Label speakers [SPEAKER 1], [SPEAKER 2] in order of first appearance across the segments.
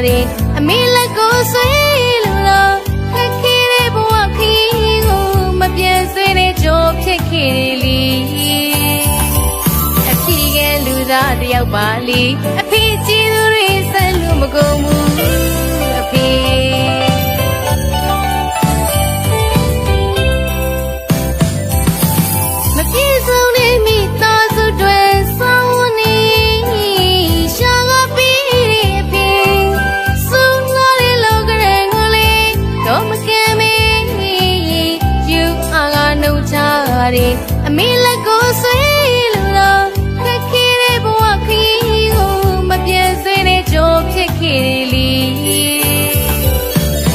[SPEAKER 1] ပါတယ်အမေလက်ကိုဆွဲလို့ခက်ခဲတဲ့ဘဝခီးကိုမပြည့်စင်တဲ့ကြောဖြစ်ခဲ့လီအဖေကလူသားတယောက်ပါလီအဖေကြည့်သူတွေဆက်လို့မကုန်ဘူး အမေလက်ကိုဆွေးလို့တော့ခက်ခဲတဲ့ဘဝခရီးကိုမပြေစေတဲ့ကြိုးဖြစ်ခဲ့လေ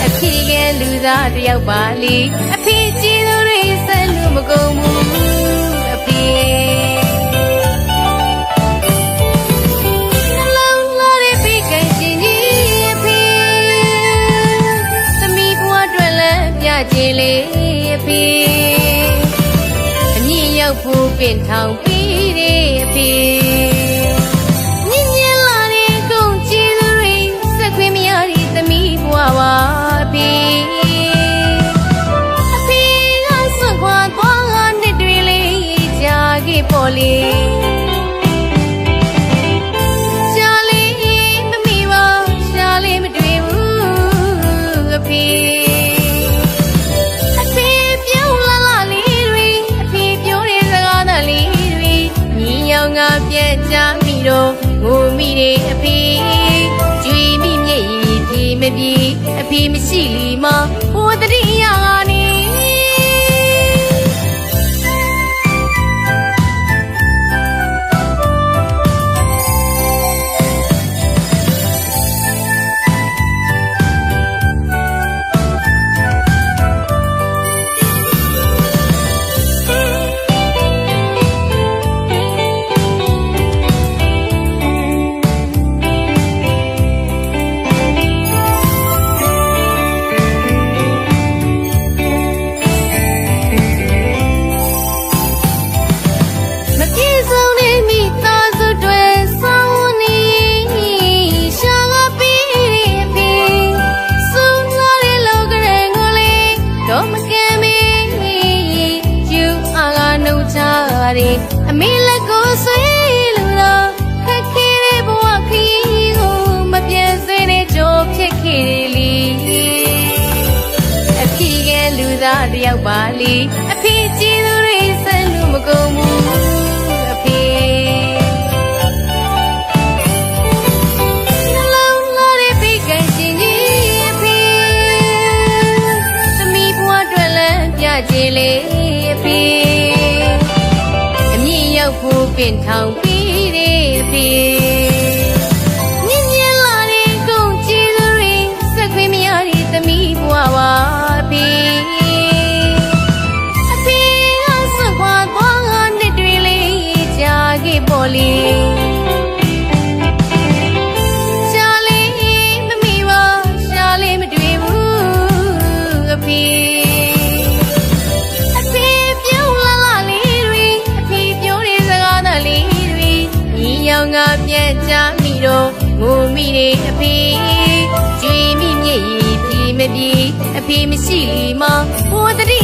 [SPEAKER 1] အဖေကလူသားတယောက်ပါလေအဖေကြည့်သူတွေဆက်လို့မကုန်ဘူးအဖေနှလုံးလာတဲ့ပိတ်ကင်ချင်းကြီးအဖေသမီးဘဝအတွက်လည်းပြကြည်လေအဖေအမြင့်ရောက် ဖို့ပင်ထောင်ပြီးတဲ့အဖေညင်ညင်လာတဲ့ကုန်ကြည်သူတွေစက်ခွေးမရတဲ့သမီးဘဝပါပြီအဖေကဆွတ်ခွာသွားငါနှစ်တွေလေးကြာခဲ့ပေါ်လေရှာလေးမမီပါရှာလေးမတွေ့ဘူးအဖေ ယောင်ငါပြက်ကြမိတော့ငိုမိတယ်အဖေကြွေမိမျက်ရည်ပြေမပြေအဖေမရှိလီမဟိုတတိယက သားတယောက်ပါလေအဖေကြည့်သူတွေဆက်လို့မကုန်ဘူးအဖေနှလုံးလာတဲ့ပိတ်ကင်ရှင်ကြီးအဖေသမီးဘဝအတွက်လည်းပြကြည်လေအဖေအမြင့်ရောက်ဖို့ပင်ထောင်ပြီးတဲ့အဖေ ညီယောင်ကပြက်ကြမိတော့ငိုမိတယ်အဖေကြွေမိမျက်ရည်ပြေမပြေအဖေမရှိလီမဟိုတတိ